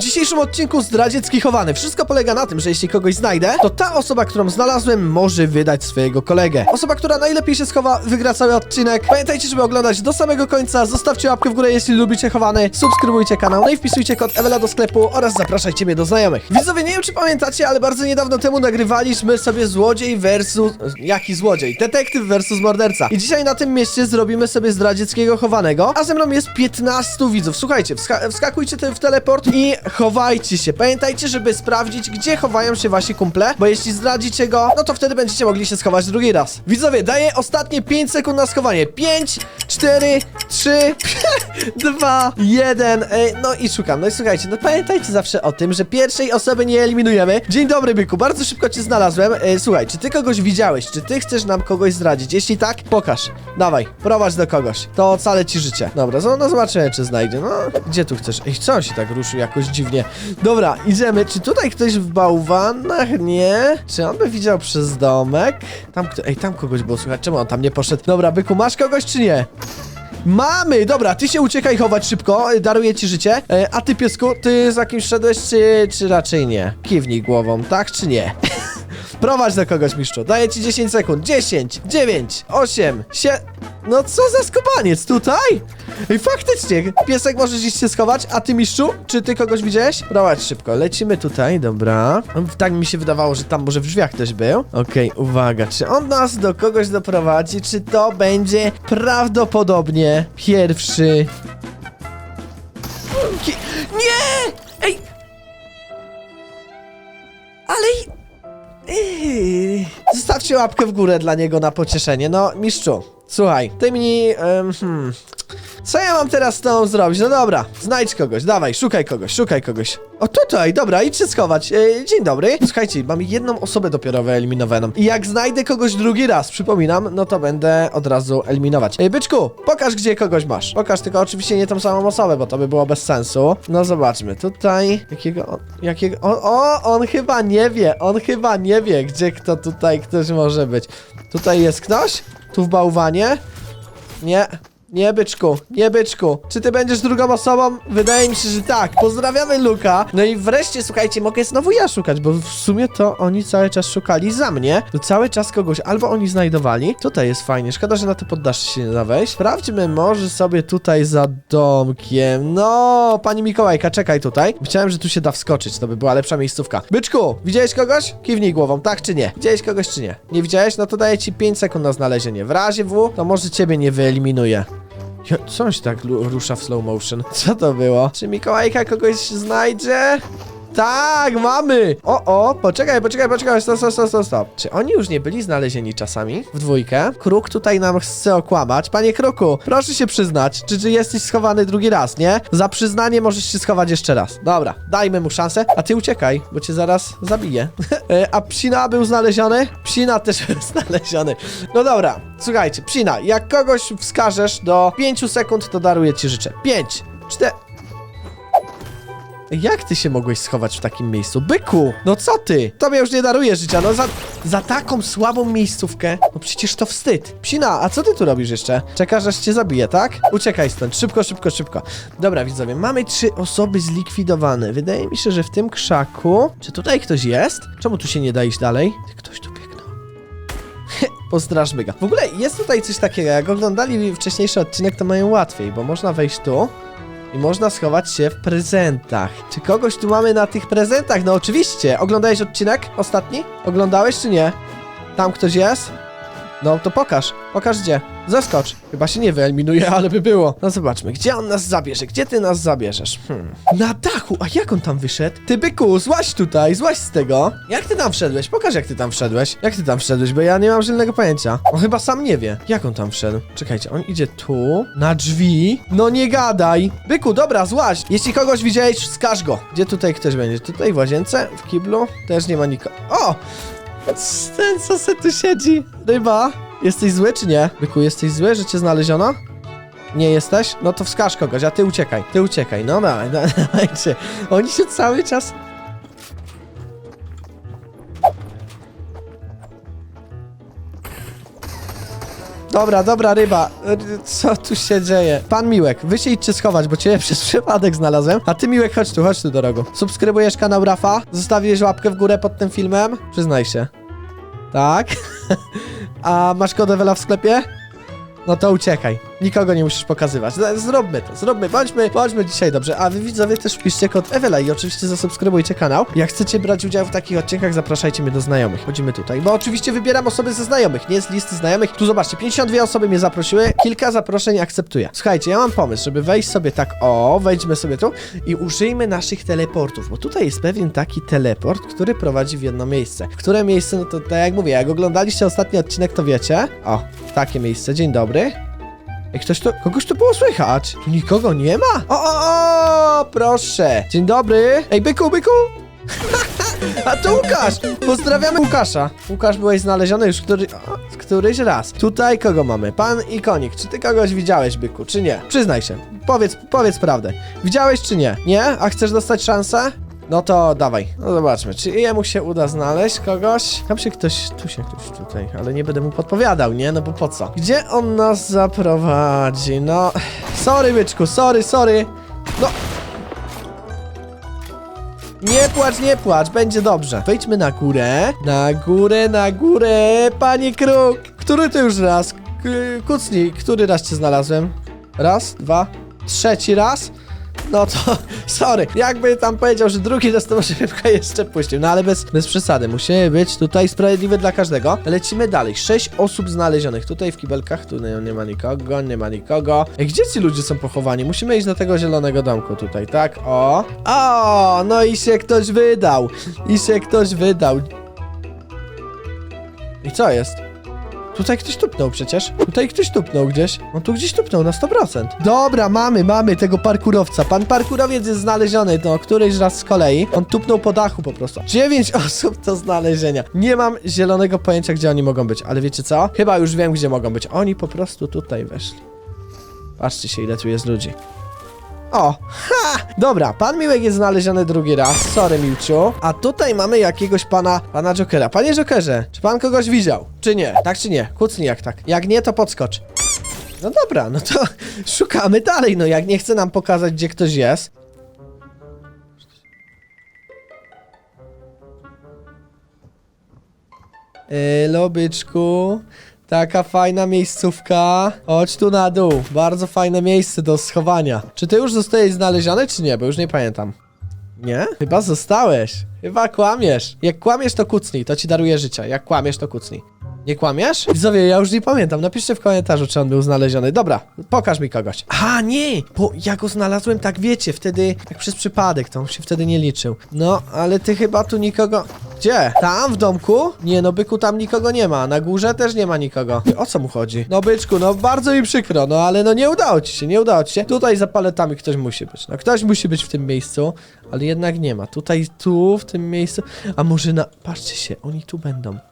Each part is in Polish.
W dzisiejszym odcinku zdradziecki chowany. Wszystko polega na tym, że jeśli kogoś znajdę, to ta osoba, którą znalazłem, może wydać swojego kolegę. Osoba, która najlepiej się schowa, wygra cały odcinek. Pamiętajcie, żeby oglądać do samego końca. Zostawcie łapkę w górę, jeśli lubicie chowany. Subskrybujcie kanał, no i wpisujcie kod Ewela do sklepu oraz zapraszajcie mnie do znajomych. Widzowie, nie wiem czy pamiętacie, ale bardzo niedawno temu nagrywaliśmy sobie złodziej versus... Jaki złodziej? Detektyw versus morderca. I dzisiaj na tym mieście zrobimy sobie zdradzieckiego chowanego, a ze mną jest 15 widzów. Słuchajcie, wska wskakujcie w teleport i chowajcie się. Pamiętajcie, żeby sprawdzić, gdzie chowają się wasi kumple, bo jeśli zdradzicie go, no to wtedy będziecie mogli się schować drugi raz. Widzowie, daję ostatnie 5 sekund na schowanie. 5, 4, 3, 2, 1. Ej, no i szukam. No i słuchajcie, no pamiętajcie zawsze o tym, że pierwszej osoby nie eliminujemy. Dzień dobry, byku, bardzo szybko cię znalazłem. E, słuchaj, czy ty kogoś widziałeś? Czy ty chcesz nam kogoś zdradzić? Jeśli tak, pokaż. Dawaj, prowadź do kogoś. To ocalę ci życie. Dobra, no, no zobaczymy, czy znajdzie. No, gdzie tu chcesz? Ej, co on się tak ruszył jakoś dziwnie? Dobra, idziemy. Czy tutaj ktoś w bałwanach? Nie. Czy on by widział przez domek? Tam kto... Ej, tam kogoś było słychać. Czemu on tam nie poszedł? Dobra, byku, masz kogoś czy nie? Mamy! Dobra, ty się uciekaj chować szybko, e, daruję ci życie. E, a ty, piesku, ty za kimś szedłeś, czy, czy raczej nie? Kiwnij głową, tak czy nie? Prowadź do kogoś, mistrzu. Daję ci 10 sekund. 10, 9, 8, 7... No co za skubaniec, tutaj? Ej, faktycznie, piesek możesz iść się schować, a ty, mistrzu, czy ty kogoś widziałeś? Prowadź szybko, lecimy tutaj, dobra. Tak mi się wydawało, że tam może w drzwiach ktoś był. Okej, uwaga, czy on nas do kogoś doprowadzi, czy to będzie prawdopodobnie pierwszy... Nie! Ej! Ale... Zostawcie łapkę w górę dla niego na pocieszenie. No, mistrzu, słuchaj, ty mi... hmm. Co ja mam teraz z tobą zrobić? No dobra, znajdź kogoś, dawaj, szukaj kogoś, szukaj kogoś. O tutaj, dobra, idź się schować. E, dzień dobry. Słuchajcie, mamy jedną osobę dopiero wyeliminowaną. I jak znajdę kogoś drugi raz, przypominam, no to będę od razu eliminować. Ej, byczku, pokaż gdzie kogoś masz. Pokaż tylko oczywiście nie tą samą osobę, bo to by było bez sensu. No zobaczmy, tutaj... Jakiego on... Jakiego... O, on chyba nie wie, on chyba nie wie, gdzie kto tutaj ktoś może być. Tutaj jest ktoś? Tu w bałwanie? Nie. Nie, byczku, nie, byczku. Czy ty będziesz drugą osobą? Wydaje mi się, że tak. Pozdrawiamy Luka. No i wreszcie, słuchajcie, mogę znowu ja szukać, bo w sumie to oni cały czas szukali za mnie. To cały czas kogoś albo oni znajdowali. Tutaj jest fajnie. Szkoda, że na te poddasze się nie da wejść. Sprawdźmy może sobie tutaj za domkiem. No, pani Mikołajka, czekaj tutaj. Myślałem, że tu się da wskoczyć. To by była lepsza miejscówka. Byczku, widziałeś kogoś? Kiwnij głową, tak czy nie? Widziałeś kogoś czy nie? Nie widziałeś? No to daję ci 5 sekund na znalezienie. W razie W, to może ciebie nie wyeliminuję. Ja, co on się tak rusza w slow motion? Co to było? Czy Mikołajka kogoś znajdzie? Tak, mamy! O, o, poczekaj, poczekaj, poczekaj, stop, stop, stop, stop. Czy oni już nie byli znalezieni czasami? W dwójkę? Kruk tutaj nam chce okłamać. Panie Kruku, proszę się przyznać, czy, czy jesteś schowany drugi raz, nie? Za przyznanie możesz się schować jeszcze raz. Dobra, dajmy mu szansę, a ty uciekaj, bo cię zaraz zabiję. E, a Psina był znaleziony? Psina też był znaleziony. No dobra, słuchajcie, Psina, jak kogoś wskażesz do 5 sekund, to daruję ci życzę. 5, 4... Jak ty się mogłeś schować w takim miejscu? Byku! No co ty? Tobie już nie daruję życia, no za, za taką słabą miejscówkę. No przecież to wstyd. Psina, a co ty tu robisz jeszcze? Czekasz, aż cię zabiję, tak? Uciekaj stąd, szybko, szybko, szybko. Dobra, widzowie, mamy trzy osoby zlikwidowane. Wydaje mi się, że w tym krzaku... Czy tutaj ktoś jest? Czemu tu się nie da iść dalej? Ty, Ktoś tu biegnął. Postrażmy go. W ogóle jest tutaj coś takiego, jak oglądali wcześniejszy odcinek, to mają łatwiej, bo można wejść tu i można schować się w prezentach. Czy kogoś tu mamy na tych prezentach? No oczywiście. Oglądałeś odcinek ostatni? Oglądałeś czy nie? Tam ktoś jest? No to pokaż. Pokaż gdzie. Zeskocz. Chyba się nie wyeliminuje, ale by było. No zobaczmy, gdzie on nas zabierze? Gdzie ty nas zabierzesz? Hmm. Na dachu! A jak on tam wyszedł? Ty byku, złaź tutaj, złaź z tego. Jak ty tam wszedłeś? Pokaż jak ty tam wszedłeś. Jak ty tam wszedłeś, bo ja nie mam żadnego pojęcia. On chyba sam nie wie. Jak on tam wszedł? Czekajcie, on idzie tu, na drzwi. No nie gadaj. Byku, dobra, złaź. Jeśli kogoś widziałeś, wskaż go. Gdzie tutaj ktoś będzie? Tutaj w łazience? W kiblu? Też nie ma nikogo. O! Ten co se tu siedzi? Ryba? Jesteś zły czy nie? Byku, jesteś zły, że cię znaleziono? Nie jesteś? No to wskaż kogoś, a ty uciekaj. Ty uciekaj, no dawaj, dawajcie. Oni się cały czas... Dobra, dobra, ryba. R- Co tu się dzieje? Pan Miłek, wy się idźcie schować, bo cię przez przypadek znalazłem. A ty, Miłek, chodź tu, chodź tu, drogo. Subskrybujesz kanał Rafa? Zostawiłeś łapkę w górę pod tym filmem? Przyznaj się. Tak? A masz kodę Wela w sklepie? No to uciekaj. Nikogo nie musisz pokazywać. Z- Zróbmy to, zróbmy. Bądźmy, bądźmy dzisiaj dobrze. A wy widzowie też wpiszcie kod Ewela i oczywiście zasubskrybujcie kanał. Jak chcecie brać udział w takich odcinkach, zapraszajcie mnie do znajomych. Chodzimy tutaj, bo oczywiście wybieram osoby ze znajomych, nie z listy znajomych. Tu zobaczcie, 52 osoby mnie zaprosiły, kilka zaproszeń akceptuję. Słuchajcie, ja mam pomysł, żeby wejść sobie tak, o, wejdźmy sobie tu i użyjmy naszych teleportów, bo tutaj jest pewien taki teleport, który prowadzi w jedno miejsce. Które miejsce, no to tak jak mówię, jak oglądaliście ostatni odcinek, to wiecie. O, takie miejsce, dzień dobry. Ej, ktoś tu, kogoś tu było słychać? Tu nikogo nie ma? O, o, o, proszę. Dzień dobry. Ej, byku, byku. A to Łukasz! Pozdrawiamy Łukasza. Łukasz, byłeś znaleziony już który, o, któryś raz. Tutaj kogo mamy? Pan Ikonik. Czy ty kogoś widziałeś, byku, czy nie? Przyznaj się. Powiedz, powiedz prawdę. Widziałeś czy nie? Nie? A chcesz dostać szansę? No to dawaj. No zobaczmy, czy jemu się uda znaleźć kogoś? Tam się ktoś, tu się ktoś tutaj, ale nie będę mu podpowiadał, nie? No bo po co? Gdzie on nas zaprowadzi? No, sorry byczku, sorry, sorry. No, nie płacz, nie płacz, będzie dobrze. Wejdźmy na górę, na górę, na górę, panie kruk. Który to już raz? Kucnij, który raz cię znalazłem? Raz, dwa, trzeci raz? No to, sorry, jakby tam powiedział, że drugi może szybko jeszcze puścił, no ale bez, bez przesady, musimy być tutaj sprawiedliwy dla każdego. Lecimy dalej, sześć osób znalezionych, tutaj w kibelkach, tu nie, nie ma nikogo, nie ma nikogo. Gdzie ci ludzie są pochowani? Musimy iść do tego zielonego domku tutaj, tak? O, o, no i się ktoś wydał, i się ktoś wydał. I co jest? Tutaj ktoś tupnął przecież. Tutaj ktoś tupnął gdzieś. On tu gdzieś tupnął na 100%. Dobra, mamy, mamy tego parkurowca. Pan parkurowiec jest znaleziony, no, któryś raz z kolei. On tupnął po dachu po prostu. 9 osób do znalezienia. Nie mam zielonego pojęcia, gdzie oni mogą być, ale wiecie co? Chyba już wiem, gdzie mogą być. Oni po prostu tutaj weszli. Patrzcie się, ile tu jest ludzi. O, ha! Dobra, pan Miłek jest znaleziony drugi raz. Sorry, Miłciu. A tutaj mamy jakiegoś pana, pana Jokera. Panie Jokerze, czy pan kogoś widział? Czy nie? Tak czy nie? Kucnij jak tak. Jak nie, to podskocz. No dobra, no to szukamy dalej. No jak nie chce nam pokazać, gdzie ktoś jest. Yy, lobyczku. Taka fajna miejscówka. Chodź tu na dół. Bardzo fajne miejsce do schowania. Czy ty już zostałeś znaleziony, czy nie? Bo już nie pamiętam. Nie? Chyba zostałeś. Chyba kłamiesz. Jak kłamiesz, to kucnij. To ci daruje życie. Jak kłamiesz, to kucnij. Nie kłamiesz? Widzowie, ja już nie pamiętam. Napiszcie w komentarzu, czy on był znaleziony. Dobra, pokaż mi kogoś. A, nie! Bo ja go znalazłem, tak wiecie, wtedy, tak przez przypadek, to on się wtedy nie liczył. No, ale ty chyba tu nikogo... Gdzie? Tam, w domku? Nie, no byku, tam nikogo nie ma. Na górze też nie ma nikogo. O co mu chodzi? No byczku, no bardzo mi przykro, no ale no nie udało ci się, nie udało ci się. Tutaj za paletami ktoś musi być. No ktoś musi być w tym miejscu, ale jednak nie ma. Tutaj, tu, w tym miejscu. A może na... Patrzcie się, oni tu będą.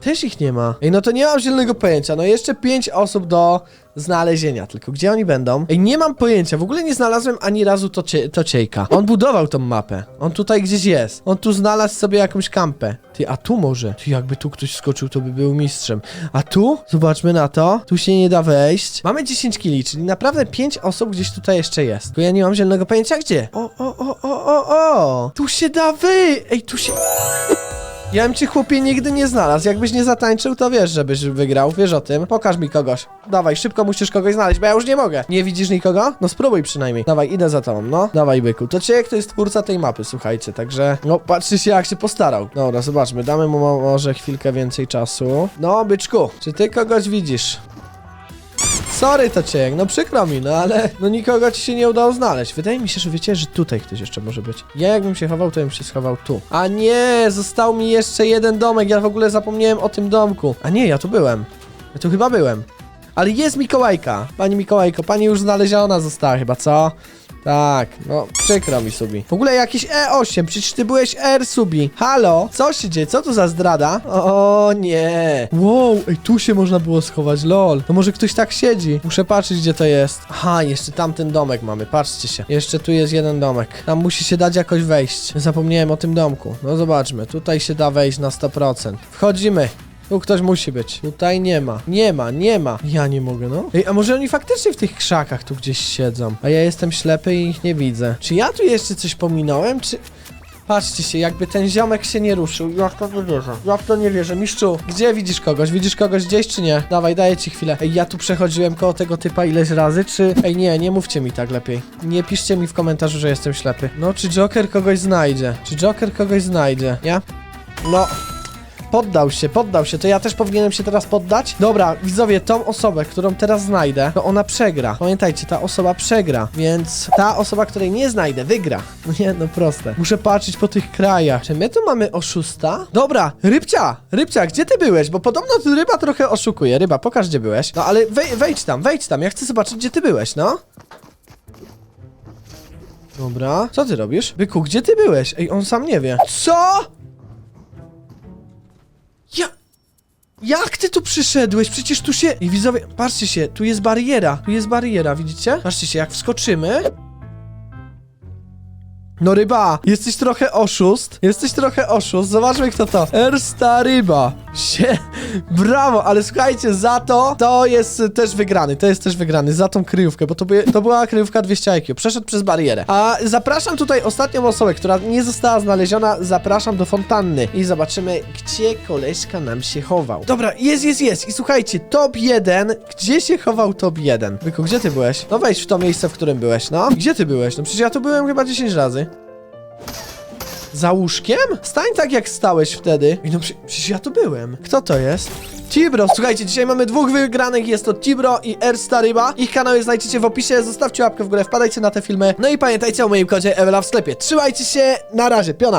Też ich nie ma. Ej, no to nie mam zielonego pojęcia. No jeszcze pięć osób do znalezienia. Tylko gdzie oni będą? Ej, nie mam pojęcia. W ogóle nie znalazłem ani razu to, cie to ciejka. On budował tą mapę. On tutaj gdzieś jest. On tu znalazł sobie jakąś kampę. Ty, a tu może? Ty, jakby tu ktoś skoczył, to by był mistrzem. A tu? Zobaczmy na to. Tu się nie da wejść. Mamy 10 kili, czyli naprawdę 5 osób gdzieś tutaj jeszcze jest. Tylko ja nie mam zielonego pojęcia gdzie. O, o, o, o, o, o. Tu się da wy. Ej, tu się... Ja bym cię chłopie nigdy nie znalazł. Jakbyś nie zatańczył, to wiesz, żebyś wygrał. Wiesz o tym. Pokaż mi kogoś. Dawaj, szybko musisz kogoś znaleźć, bo ja już nie mogę. Nie widzisz nikogo? No spróbuj przynajmniej. Dawaj, idę za tobą, no. Dawaj, byku. To cię, kto jest twórca tej mapy, słuchajcie, także... No, patrzcie się, jak się postarał. Dobra, zobaczmy. Damy mu mo- może chwilkę więcej czasu. No, byczku, czy ty kogoś widzisz? Sorry to cię, no przykro mi, no ale no nikogo ci się nie udało znaleźć. Wydaje mi się, że wiecie, że tutaj ktoś jeszcze może być. Ja jakbym się chował, to bym się schował tu. A nie, został mi jeszcze jeden domek, ja w ogóle zapomniałem o tym domku. A nie, ja tu byłem. Ja tu chyba byłem. Ale jest Mikołajka. Pani Mikołajko, pani już znaleziona została chyba, co? Tak, no przykro mi Subi. W ogóle jakiś E8, przecież ty byłeś R Subi. Halo? Co się dzieje? Co tu za zdrada? O nie. Wow, ej, tu się można było schować, lol. To może ktoś tak siedzi. Muszę patrzeć, gdzie to jest. Aha, jeszcze tamten domek mamy, patrzcie się. Jeszcze tu jest jeden domek. Tam musi się dać jakoś wejść. Zapomniałem o tym domku. No zobaczmy, tutaj się da wejść na 100%. Wchodzimy. Tu ktoś musi być. Tutaj nie ma. Nie ma, nie ma. Ja nie mogę, no. Ej, a może oni faktycznie w tych krzakach tu gdzieś siedzą? A ja jestem ślepy i ich nie widzę. Czy ja tu jeszcze coś pominąłem, czy... Patrzcie się, jakby ten ziomek się nie ruszył. Ja w to nie wierzę. Ja w to nie wierzę. Mistrzu, gdzie widzisz kogoś? Widzisz kogoś gdzieś czy nie? Dawaj, daję ci chwilę. Ej, ja tu przechodziłem koło tego typa ileś razy, czy... Ej, nie, nie mówcie mi tak lepiej. Nie piszcie mi w komentarzu, że jestem ślepy. No, czy Joker kogoś znajdzie? Czy Joker kogoś znajdzie? Nie? No... Poddał się, poddał się, to ja też powinienem się teraz poddać? Dobra, widzowie, tą osobę, którą teraz znajdę, to ona przegra. Pamiętajcie, ta osoba przegra, więc ta osoba, której nie znajdę, wygra. No nie, no proste. Muszę patrzeć po tych krajach. Czy my tu mamy oszusta? Dobra, Rybcia, Rybcia, gdzie ty byłeś? Bo podobno tu ryba trochę oszukuje. Ryba, pokaż gdzie byłeś. No ale wej wejdź tam, wejdź tam, ja chcę zobaczyć gdzie ty byłeś, no. Dobra, co ty robisz? Byku, gdzie ty byłeś? Ej, on sam nie wie. Co? Jak ty tu przyszedłeś? Przecież tu się... I widzowie, patrzcie się, tu jest bariera. Tu jest bariera, widzicie? Patrzcie się, jak wskoczymy... No ryba, jesteś trochę oszust. Jesteś trochę oszust. Zobaczmy kto to. Ersta ryba. Sie... Brawo, ale słuchajcie, za to to jest też wygrany. To jest też wygrany za tą kryjówkę, bo to, by, to była kryjówka 200 IQ. Przeszedł przez barierę. A zapraszam tutaj ostatnią osobę, która nie została znaleziona. Zapraszam do fontanny i zobaczymy, gdzie koleżka nam się chował. Dobra, jest, jest, jest. I słuchajcie, top 1. Gdzie się chował top 1? Wyku, gdzie ty byłeś? No wejdź w to miejsce, w którym byłeś, no. Gdzie ty byłeś? No przecież ja tu byłem chyba 10 razy. Za łóżkiem? Stań tak jak stałeś wtedy. I no prze- przecież ja tu byłem. Kto to jest? Tibro, słuchajcie, dzisiaj mamy dwóch wygranych, jest to Tibro i Ersta Ryba. Ich kanały znajdziecie w opisie, zostawcie łapkę w górę, wpadajcie na te filmy. No i pamiętajcie o moim kodzie Ewela w sklepie. Trzymajcie się, na razie, piona!